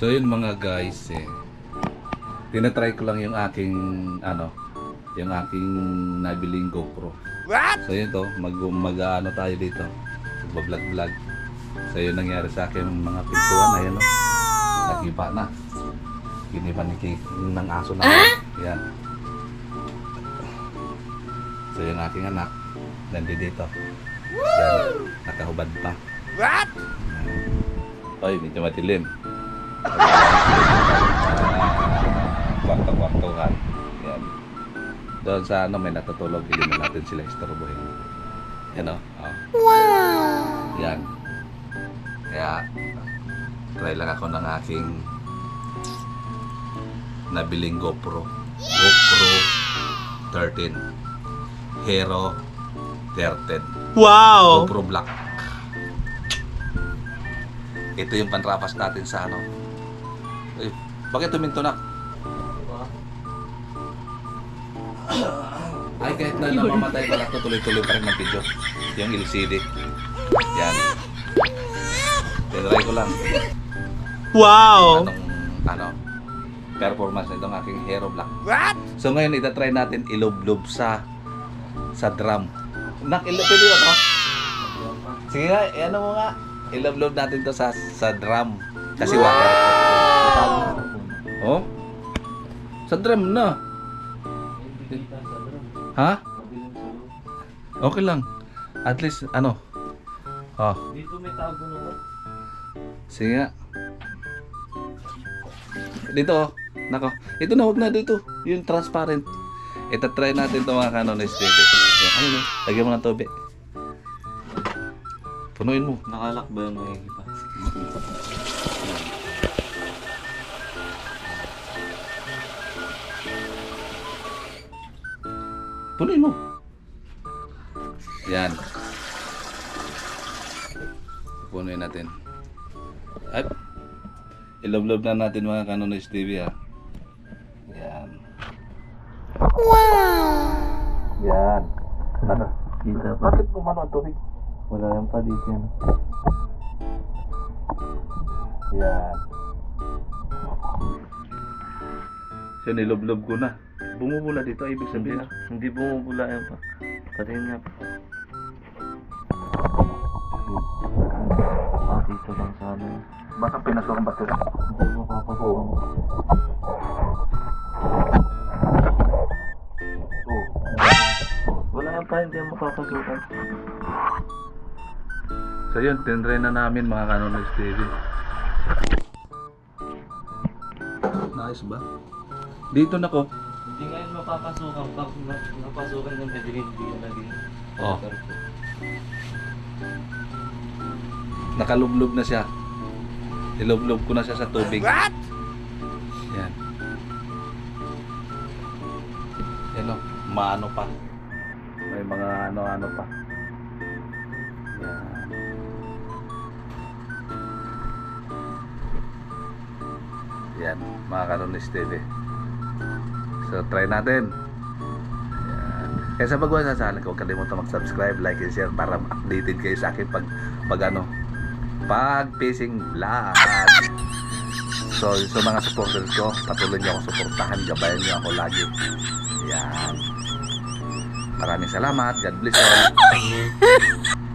So yun mga guys eh. Tinatry ko lang yung aking ano, yung aking nabiling GoPro. What? So yun to, mag, mag ano tayo dito. Mag-vlog vlog. So yun nangyari sa akin mga pintuan ayan no. Nagiba na. Giniba ni Kik ng aso na. Yan. So yung aking anak nandito dito. Yan. Nakahubad pa. What? Ay, medyo matilim. Kwarto-kwartuhan. Yan. Doon sa ano, may natutulog, hindi na natin sila istorbohin. Yan o. Oh. Wow! Yan. Kaya, try lang ako ng aking nabiling GoPro. GoPro 13. Hero 13. Wow! GoPro Black. Ito yung panrapas natin sa ano. Eh, bakit tuminto na? Ay, kahit na namamatay pala ito, tuloy-tuloy pa rin ng video. Yung LCD. Yan. Tinry ko lang. Wow! Anong, ano, performance nitong aking Hero Black. What? So ngayon, itatry natin ilublob sa sa drum. Nak, ilo, pwede ba to? Sige nga, eh, ano mo nga. Ilublob natin to sa sa drum. Kasi water. Oh? Sa drum na. Ha? Okay lang. At least, ano? Oh. Dito may tago naman. Sige nga. Dito oh. Nako. Ito na, huwag na dito. Yung transparent. Ito try natin ito mga kanon is dito. Ano no? Lagyan mo ng tobe. Punuin mo. Nakalak ba yung mga iba? Punuin mo. Yan. Punuin natin. Ay. Iloblob na natin mga kanon is TV ha. Yan. Wow! Yan. Ano? Kita pa. Bakit kumano ang tubig? Wala yung pa dito yan. Yan. So, niloblob ko na. Bumubula dito, ibig Hindi, sabihin. hindi bumubula yan pa. Patingin nga pa. Ah, dito lang sa ano yun. Baka pinasok ang battery. Hindi mo papasukan. Oo. Wala yan pa, hindi mo papasukan. So yun, tinry na namin mga kanonis TV. Nice ba? Dito na ko. Hindi nga yun mapapasukan. Pag napasukan yung pwede hindi yun naging Oh. Nakalublob na siya. Nilublob ko na siya sa tubig. What? Yan. Yan o, maano pa. May mga ano-ano pa. Yan. Yan, mga kanonis TV. So, try natin. Yan. Kaya sa bago sa ko, huwag kalimutan mag-subscribe, like, and share para updated kayo sa akin pag, pag ano, pag fishing vlog. So, sa mga supporters ko, patuloy niyo akong suportahan, gabayan niyo ako lagi. Yan. Maraming salamat. God bless all.